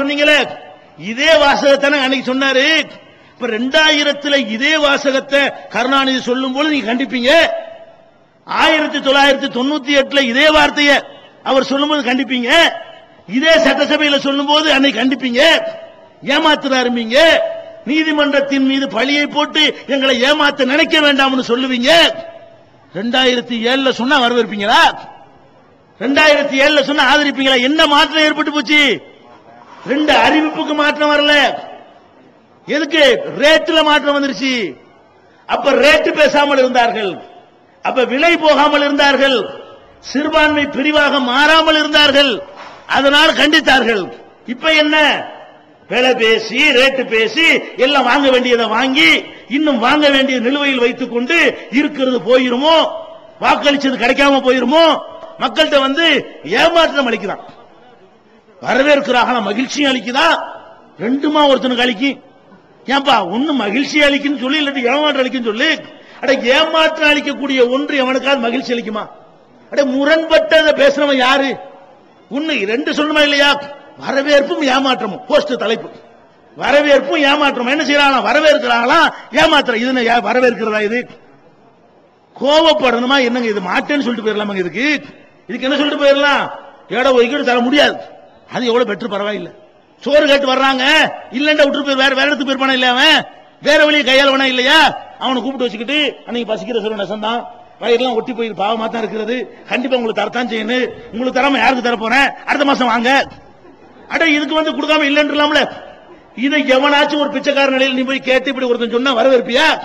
சொன்னீங்களே? இதே வாசகத்தானே அன்னைக்கு சொன்னாரு. இப்ப ரெண்டாயிரத்துல இதே வாசகத்தை கருணாநிதி சொல்லும் போது நீங்க கண்டிப்பீங்க. ஆயிரத்தி தொள்ளாயிரத்தி தொண்ணூத்தி எட்டுல இதே வார்த்தையை அவர் சொல்லும்போது கண்டிப்பீங்க. இதே சட்டசபையில சொல்லும்போது அன்னைக்கு கண்டிப்பீங்க. ஏமாத்துறாருமீங்க நீதிமன்றத்தின் மீது பழியை போட்டு எங்களை ஏமாத்த நினைக்க வேண்டாம்னு சொல்லுவீங்க. ரெண்டாயிரத்தி ஏழுல சொன்னா வரவேற்பீங்களா? ரெண்டாயிரத்தி ஏழுல சொன்னா ஆதரிப்பீங்களா? என்ன மாற்றம் ஏற்பட்டு போச்சு? ரெண்டு அறிவிப்புக்கு மாற்றம் வரல. எதுக்கு? ரேட்டில் மாற்றம் வந்துருச்சு. அப்ப ரேட்டு பேசாமல் இருந்தார்கள். அப்ப விலை போகாமல் இருந்தார்கள். சிறுபான்மை பிரிவாக மாறாமல் இருந்தார்கள். அதனால் கண்டித்தார்கள். இப்ப என்ன? விலை பேசி ரேட்டு பேசி எல்லாம் வாங்க வேண்டியதை வாங்கி இன்னும் வாங்க வேண்டிய நிலுவையில் வைத்துக் கொண்டு இருக்கிறது போயிருமோ? வாக்களிச்சது கிடைக்காம போயிருமோ? மக்கள்கிட்ட வந்து ஏமாற்றம் அளிக்கிறான். வரவேற்கிறாங்களா மகிழ்ச்சியும் அளிக்குதா? ரெண்டுமா ஒருத்தனுக்கு அளிக்கும் ஏன்பா ஒண்ணு மகிழ்ச்சி அளிக்குன்னு சொல்லி இல்லாட்டி ஏமாற்றம் அளிக்குன்னு சொல்லி. அட ஏமாற்றம் அளிக்கக்கூடிய ஒன்று எவனுக்காவது மகிழ்ச்சி அளிக்குமா? அட முரண்பட்டதை பேசுறவன் யாரு? ஒண்ணு ரெண்டு சொல்லணுமா இல்லையா? வரவேற்பும் ஏமாற்றமும். போஸ்ட் தலைப்பு. வரவேற்பும் ஏமாற்றம் என்ன செய்யறாங்களா வரவேற்கிறாங்களா? ஏமாத்திரம் இது என்ன யா- வரவேற்கிறதா இது? கோவப்படணுமா? என்னங்க இது? மாட்டேன்னு சொல்லிட்டு போயிடலாமாங்க இதுக்கு? இதுக்கு என்ன சொல்லிட்டு போயிடலாம்? ஏடோ ஒதுக்கீடு தர முடியாது. அது எவ்வளவு பெற்று பரவாயில்லை. சோறு கேட்டு வர்றாங்க. இல்லண்டா விட்டு போய் வேற வேற இடத்துக்கு போயிருப்பான இல்லையா அவன்? வேற வழியை கையால் இல்லையா? அவனை கூப்பிட்டு வச்சுக்கிட்டு அன்னைக்கு பசிக்கிற சொல்ல நெசந்தான். வயிறுலாம் ஒட்டி போய் பாவமா தான் இருக்கிறது. கண்டிப்பா உங்களுக்கு தரத்தான் செய்யணும். உங்களுக்கு தராம யாருக்கு தர போறேன்? அடுத்த மாசம் வாங்க. அட இதுக்கு வந்து கொடுக்காம இல்லைன்றலாம்ல. இதை எவனாச்சும் ஒரு பிச்சைக்கார நிலையில் நீ போய் கேட்டு இப்படி ஒருத்தன் சொன்னா வரவேற்பியா?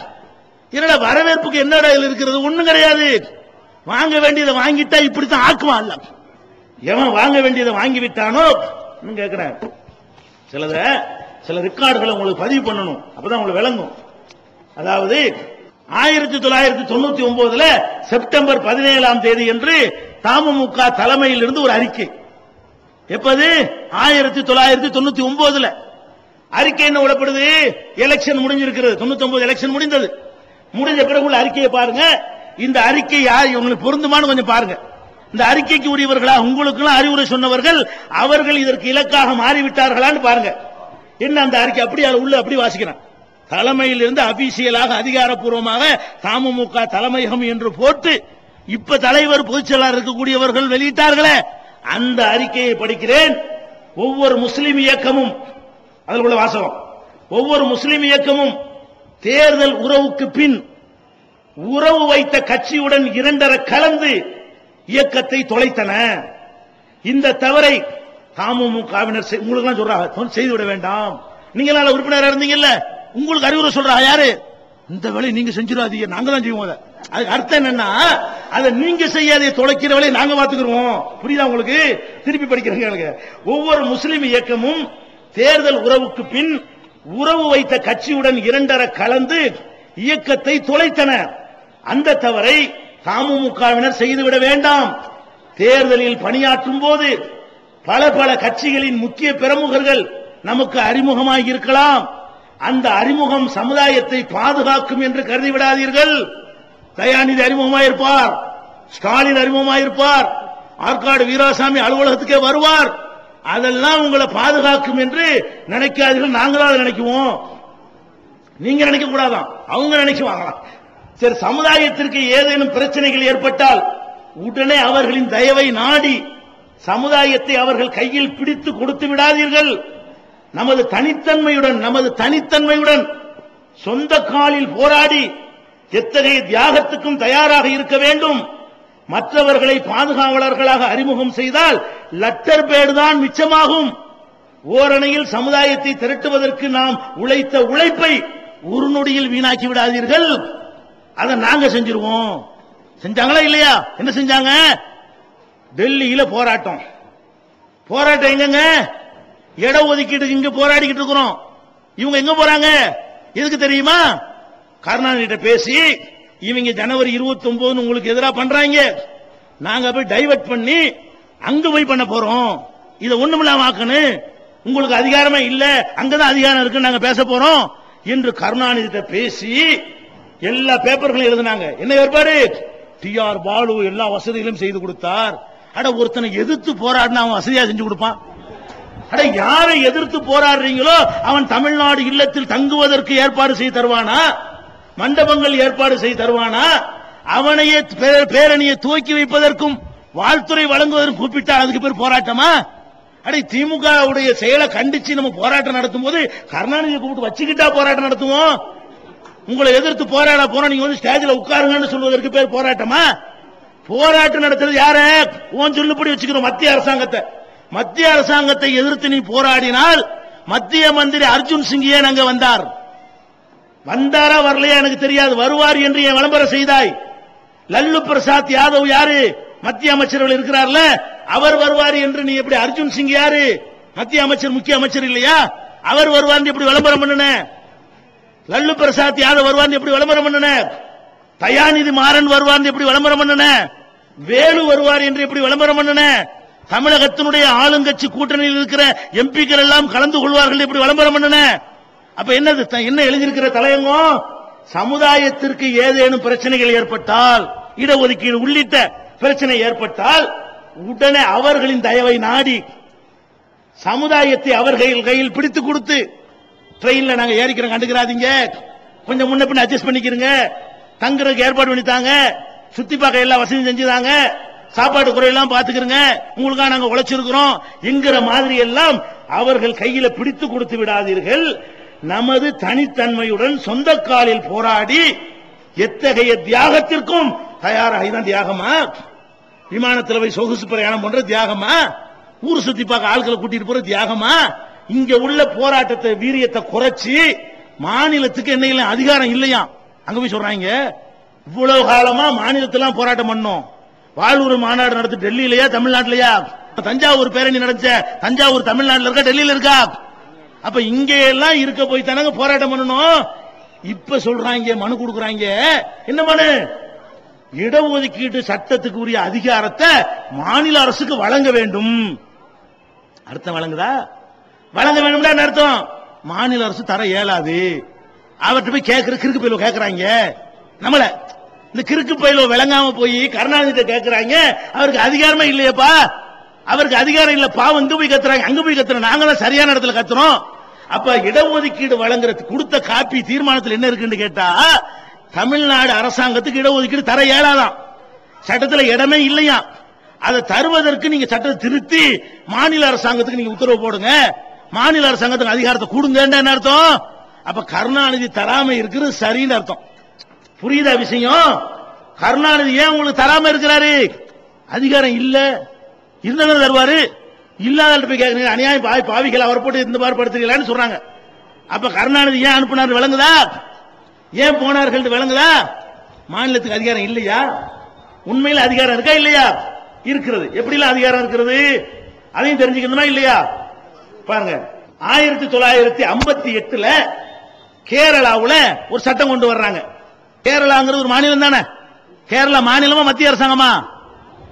என்னடா வரவேற்புக்கு என்னடா இதுல இருக்கிறது? ஒண்ணும் கிடையாது. வாங்க வேண்டியதை வாங்கிட்டா இப்படித்தான் ஆக்குவான் எவன் வாங்க வேண்டியதை வாங்கி விட்டானோ? இன்னும் சிலத சில ரெக்கார்டுகளை உங்களுக்கு பதிவு பண்ணணும். அப்பதான் உங்களுக்கு விளங்கும். அதாவது ஆயிரத்தி தொள்ளாயிரத்தி தொண்ணூத்தி ஒன்பதுல செப்டம்பர் பதினேழாம் தேதி என்று தமுமுக தலைமையில் இருந்து ஒரு அறிக்கை. எப்பது? ஆயிரத்தி தொள்ளாயிரத்தி தொண்ணூத்தி ஒன்பதுல. அறிக்கை என்ன விடப்படுது? எலெக்ஷன் முடிஞ்சிருக்கிறது. தொண்ணூத்தி ஒன்பது எலெக்ஷன் முடிந்தது. முடிஞ்ச பிறகு உள்ள அறிக்கையை பாருங்க. இந்த அறிக்கை யார் இவங்களுக்கு பொருந்துமான்னு கொஞ்சம் பாருங்க. இந்த அறிக்கைக்கு உரியவர்களா? உங்களுக்கெல்லாம் அறிவுரை சொன்னவர்கள் அவர்கள் இதற்கு இலக்காக மாறிவிட்டார்களான்னு பாருங்க. என்ன அந்த அறிக்கை? அப்படி உள்ள அப்படி வாசிக்கிறான். தலைமையில் இருந்து அபிஷியலாக அதிகாரப்பூர்வமாக தமுமுக தலைமையகம் என்று போட்டு இப்ப தலைவர் பொதுச்செயலாளர் இருக்கக்கூடியவர்கள் வெளியிட்டார்களே அந்த அறிக்கையை படிக்கிறேன். ஒவ்வொரு முஸ்லிம் இயக்கமும் அதில் உள்ள வாசகம். ஒவ்வொரு முஸ்லிம் இயக்கமும் தேர்தல் உறவுக்கு பின் உறவு வைத்த கட்சியுடன் இரண்டரை கலந்து இயக்கத்தை தொலைத்தன. இந்த தவறை தமுமுகவினர் செய்- சொல்றாங்க செய்து விட வேண்டாம். நீங்க உறுப்பினராக இருந்தீங்கல்ல? உங்களுக்கு அறிவுரை சொல்றா யாரு? இந்த வேலையை நீங்க செஞ்சிடாதீங்க. நாங்க தான் செய்வோம் அதை. அதுக்கு அர்த்தம் என்னன்னா அதை நீங்க செய்யாதே தொலைக்கிற வேலையை நாங்க பாத்துக்கிறோம் புரியுதா உங்களுக்கு? திருப்பி படிக்கிறீங்க எனக்கு. ஒவ்வொரு முஸ்லிம் இயக்கமும் தேர்தல் உறவுக்கு பின் உறவு வைத்த கட்சியுடன் இரண்டரை கலந்து இயக்கத்தை தொலைத்தன. அந்த தவறை தமுமுகவினர் செய்துவிட வேண்டாம். தேர்தலில் பணியாற்றும் போது பல பல கட்சிகளின் முக்கிய பிரமுகர்கள் நமக்கு அறிமுகமாகி இருக்கலாம் அந்த அறிமுகம் சமுதாயத்தை பாதுகாக்கும் என்று கருதி விடாதீர்கள். தயாநிதி அறிமுகமாயிருப்பார். ஸ்டாலின் அறிமுகமாயிருப்பார். ஆற்காடு வீராசாமி அலுவலகத்துக்கே வருவார். அதெல்லாம் உங்களை பாதுகாக்கும் என்று நினைக்காதீர்கள். நாங்களாவது நினைக்குவோம். நீங்க நினைக்க கூடாதான் அவங்க நினைக்குவாங்களாம். சரி சமுதாயத்திற்கு ஏதேனும் பிரச்சனைகள் ஏற்பட்டால் உடனே அவர்களின் தயவை நாடி சமுதாயத்தை அவர்கள் கையில் பிடித்து கொடுத்து விடாதீர்கள். நமது தனித்தன்மையுடன் நமது தனித்தன்மையுடன் சொந்த காலில் போராடி எத்தகைய தியாகத்துக்கும் தயாராக இருக்க வேண்டும். மற்றவர்களை பாதுகாவலர்களாக அறிமுகம் செய்தால் லட்டர் பேடு தான் மிச்சமாகும். ஓரணையில் சமுதாயத்தை திரட்டுவதற்கு நாம் உழைத்த உழைப்பை ஒரு நொடியில் வீணாக்கி விடாதீர்கள். அதை நாங்க செஞ்சிருவோம். செஞ்சாங்களா இல்லையா? என்ன செஞ்சாங்க? டெல்லியில போராட்டம். போராட்டம் எங்கங்க? இட ஒதுக்கீடு இங்க போராடிக்கிட்டு இருக்கிறோம். இவங்க எங்க போறாங்க? எதுக்கு தெரியுமா? கருணாநிதி பேசி இவங்க ஜனவரி 29 உங்களுக்கு எதிராக பண்றாங்க. நாங்க போய் டைவர்ட் பண்ணி அங்க போய் பண்ண போறோம். இதை ஒண்ணுமில்லாம ஆக்கணும் உங்களுக்கு அதிகாரமே இல்ல. அங்கதான் அதிகாரம் இருக்கு நாங்க பேச போறோம். என்று கருணாநிதி பேசி எல்லா பேப்பர்களும் எழுதினாங்க. என்ன ஏற்பாடு? டி ஆர் பாலு எல்லா வசதிகளும் செய்து கொடுத்தார். அட ஒருத்தனை எதிர்த்து போராடினா அவன் வசதியா செஞ்சு கொடுப்பான். அட யாரை எதிர்த்து போராடுறீங்களோ அவன் தமிழ்நாடு இல்லத்தில் தங்குவதற்கு ஏற்பாடு செய்து தருவானா? மண்டபங்கள் ஏற்பாடு செய்து தருவானா? அவனையே பே- பேரணியை துவக்கி வைப்பதற்கும் வாழ்த்துறை வழங்குவதற்கும் கூப்பிட்டா அதுக்கு பேர் போராட்டமா? அடே திமுக உடைய செயலை கண்டிச்சு நம்ம போராட்டம் நடத்தும் போது கருணாநிதியை கூப்பிட்டு வச்சுக்கிட்டா போராட்டம் நடத்துவோம். உங்களை எதிர்த்து போராட போன நீங்க வந்து ஸ்டேஜில் உட்காருங்கன்னு சொல்வதற்கு பேர் போராட்டமா? போராட்டம் நடத்துறது யார? ஓன் சொல்லுபடி வச்சுக்கிறோம் மத்திய அரசாங்கத்தை. மத்திய அரசாங்கத்தை எதிர்த்து நீ போராடினால் மத்திய மந்திரி அர்ஜுன் சிங்கியே அங்க வந்தார்? வந்தாரா வரலையா எனக்கு தெரியாது. வருவார் என்று என் விளம்பரம் செய்தாய். லல்லு பிரசாத் யாதவ் யாரு? மத்திய அமைச்சர்கள் இருக்கிறார்ல அவர் வருவார் என்று நீ எப்படி அர்ஜுன் சிங் யாரு? மத்திய அமைச்சர் முக்கிய அமைச்சர் இல்லையா? அவர் வருவார் எப்படி விளம்பரம் பண்ணுன? லல்லு பிரசாத் யாதவ் வருவான் எப்படி விளம்பரம் பண்ணுன தயாநிதி மாறன் வருவான் எப்படி விளம்பரம் பண்ணன வேலு வருவார் என்று எப்படி விளம்பரம் பண்ணன தமிழகத்தினுடைய ஆளுங்கட்சி கூட்டணியில் இருக்கிற எம்பிக்கள் எல்லாம் கலந்து கொள்வார்கள் எப்படி விளம்பரம் பண்ணன அப்ப என்னது த- என்ன எழுதியிருக்கிற தலையங்கம்? சமுதாயத்திற்கு ஏதேனும் பிரச்சனைகள் ஏற்பட்டால் இடஒதுக்கீடு உள்ளிட்ட பிரச்சனை ஏற்பட்டால் உடனே அவர்களின் தயவை நாடி சமுதாயத்தை அவர் கையில் கையில் பிடித்து கொடுத்து ட்ரெயின்ல நாங்க ஏறிக்கிறோம் கண்டுக்கிறாதீங்க. கொஞ்சம் முன்ன பின்ன அட்ஜஸ்ட் பண்ணிக்கிறங்க தங்குறதுக்கு ஏற்பாடு பண்ணித்தாங்க. சுத்தி பார்க்க எல்லா வசதியும் செஞ்சுதாங்க. சாப்பாடு குறையெல்லாம் பாத்துக்கிறங்க உங்களுக்காக நாங்க உழைச்சிருக்கிறோம். என்கிற மாதிரி எல்லாம் அவர்கள் கையில பிடித்து கொடுத்து விடாதீர்கள். நமது தனித்தன்மையுடன் சொந்த காலில் போராடி எத்தகைய தியாகத்திற்கும் தயாராகி தான் தியாகமா? விமானத்தில் போய் சொகுசு பிரயாணம் பண்ற தியாகமா? ஊர் சுத்தி பார்க்க ஆட்களை கூட்டிட்டு போற தியாகமா? இங்க உள்ள போராட்டத்தை வீரியத்தை குறைச்சி மாநிலத்துக்கு என்ன அதிகாரம் இல்லையா? அங்க போய் சொல்றாங்க. இவ்வளவு காலமா மாநிலத்தெல்லாம் போராட்டம் பண்ணோம். வாழ்வுறு மாநாடு நடத்து டெல்லியிலயா தமிழ்நாட்டிலயா? தஞ்சாவூர் பேரணி நடந்த தஞ்சாவூர் தமிழ்நாட்டுல இருக்கா டெல்லியில இருக்கா? அப்ப இங்க எல்லாம் இருக்க போய் தானங்க போராட்டம் பண்ணணும். இப்ப சொல்றாங்க மனு கொடுக்குறாங்க. என்ன மனு? இடஒதுக்கீட்டு சட்டத்துக்கு உரிய அதிகாரத்தை மாநில அரசுக்கு வழங்க வேண்டும். அர்த்தம் வழங்குதா? வழங்க வேண்டும்னா அர்த்தம்? மாநில அரசு தர இயலாது. அவர்கிட்ட போய் கேட்கிற கிறுக்கு பயிலோ கேட்கறாங்க நம்மள இந்த கிறுக்கு பயிலோ விளங்காம போய் கருணாநிதி கேட்கறாங்க அவருக்கு அதிகாரமே இல்லையப்பா. அவருக்கு அதிகாரம் இல்ல. பாவம் இங்க போய் கத்துறாங்க அங்க போய் கத்துறோம். நாங்க தான் சரியான இடத்துல கத்துறோம். அப்ப இடஒதுக்கீடு வழங்குறது கொடுத்த காப்பி தீர்மானத்தில் என்ன இருக்குன்னு கேட்டா தமிழ்நாடு அரசாங்கத்துக்கு இடஒதுக்கீடு தர இயலாதான் சட்டத்துல இடமே இல்லையா அதை தருவதற்கு நீங்க சட்டத்தை திருத்தி மாநில அரசாங்கத்துக்கு நீங்க உத்தரவு போடுங்க. மாநில அரசாங்கத்துக்கு அதிகாரத்தை கொடுங்கன்னு என்ன அர்த்தம்? அப்ப கருணாநிதி தராம இருக்கிறது சரின்னு அர்த்தம். புரியுதா விஷயம்? கருணாநிதி ஏன் உங்களுக்கு தராம இருக்கிறாரு? அதிகாரம் இல்ல. இருந்தவங்க தருவாரு. இல்லாத போய் கேட்கறீங்க அநியாயம் பாவி பாவிகள் அவர் போட்டு இந்த மாதிரி படுத்துறீங்களான்னு சொல்றாங்க. அப்ப கருணாநிதி ஏன் அனுப்பினார் விளங்குதா? ஏன் போனார்கள் விளங்குதா? மாநிலத்துக்கு அதிகாரம் இல்லையா? உண்மையில அதிகாரம் இருக்கா இல்லையா? இருக்கிறது. எப்படிலாம் அதிகாரம் இருக்கிறது? அதையும் தெரிஞ்சுக்கணுமா இல்லையா? பாருங்க ஆயிரத்தி தொள்ளாயிரத்தி ஐம்பத்தி எட்டுல கேரளாவுல ஒரு சட்டம் கொண்டு வர்றாங்க. கேரளாங்கிறது ஒரு மாநிலம் தானே? கேரளா மாநிலமா மத்திய அரசாங்கமா?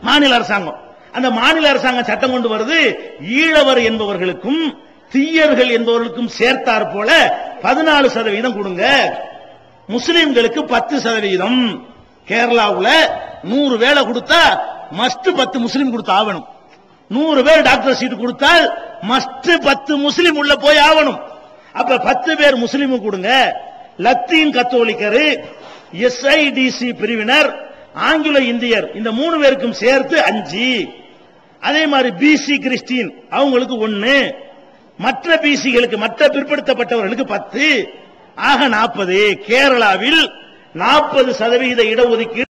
மாநில அரசாங்கம். அந்த மாநில அரசாங்கம் சட்டம் கொண்டு வருது ஈழவர் என்பவர்களுக்கும் தீயர்கள் என்பவர்களுக்கும் சேர்த்தார் போல பதினாலு சதவீதம் கொடுங்க. முஸ்லிம்களுக்கு பத்து சதவீதம். கேரளாவுல நூறு வேலை கொடுத்தா மஸ்ட் பத்து முஸ்லீம் கொடுத்து ஆகணும். நூறு பேர் டாக்டர் சீட் கொடுத்தால் மஸ்ட் பத்து முஸ்லீம் உள்ள போய் ஆகணும் அப்ப பத்து பேர் முஸ்லிம் கொடுங்க. லத்தீன் கத்தோலிக்கரு எஸ்ஐடிசி பிரிவினர் ஆங்கில இந்தியர் இந்த மூணு பேருக்கும் சேர்த்து அஞ்சு. அதே மாதிரி பிசி கிறிஸ்டின் அவங்களுக்கு ஒன்னு மற்ற பிசிகளுக்கு மற்ற பிற்படுத்தப்பட்டவர்களுக்கு பத்து. ஆக நாற்பது கேரளாவில் நாற்பது சதவிகித இடஒதுக்கீடு